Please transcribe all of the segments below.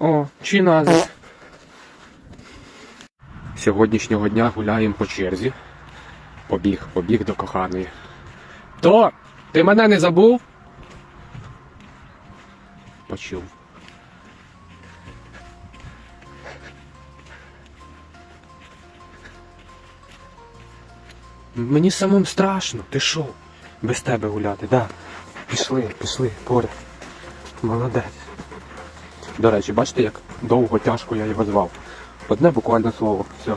О, чиназис. Сьогоднішнього дня гуляємо по черзі. Побіг, побіг до коханої. То, ти мене не забув? Почув. Мені самим страшно. Ти що? Без тебе гуляти, да. Пішли, пішли, поряд. Молодець. До речі, бачите, як довго, тяжко я його звав. Одне буквально слово. Все.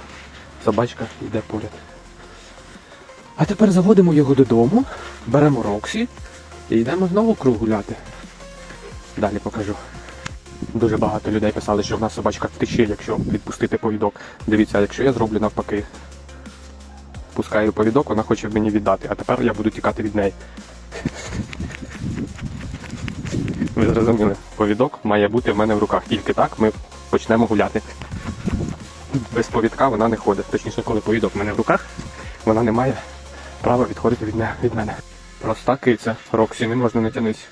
Собачка йде поряд. А тепер заводимо його додому, беремо Роксі і йдемо знову круг гуляти. Далі покажу. Дуже багато людей писали, що в нас собачка втече, якщо відпустити повідок. Дивіться, якщо я зроблю навпаки. Пускаю повідок, вона хоче мені віддати, а тепер я буду тікати від неї. Ви зрозуміли, повідок має бути в мене в руках. Тільки так ми почнемо гуляти. Без повідка вона не ходить. Точніше, коли повідок в мене в руках, вона не має права відходити від, мене- від мене. Проста киця. Роксі, не можна не тянись.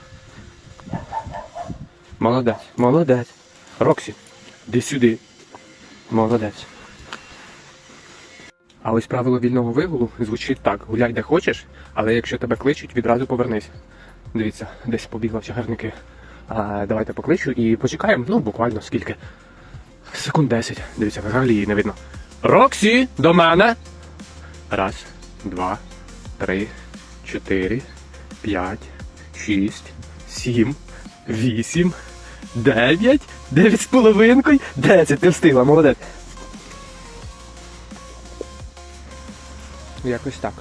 Молодець, молодець. Роксі, іди сюди. Молодець. А ось правило вільного вигулу звучить так: гуляй де хочеш, але якщо тебе кличуть, відразу повернись. Дивіться, десь побігла в чагарники. Давайте покличу і почекаємо, ну буквально скільки. Секунд 10. Дивіться, взагалі її не видно. Роксі, до мене! Раз, два, три, чотири, п'ять, шість, сім, вісім, дев'ять, дев'ять з половинкою, десять. Ти встигла, молодець. Якось так.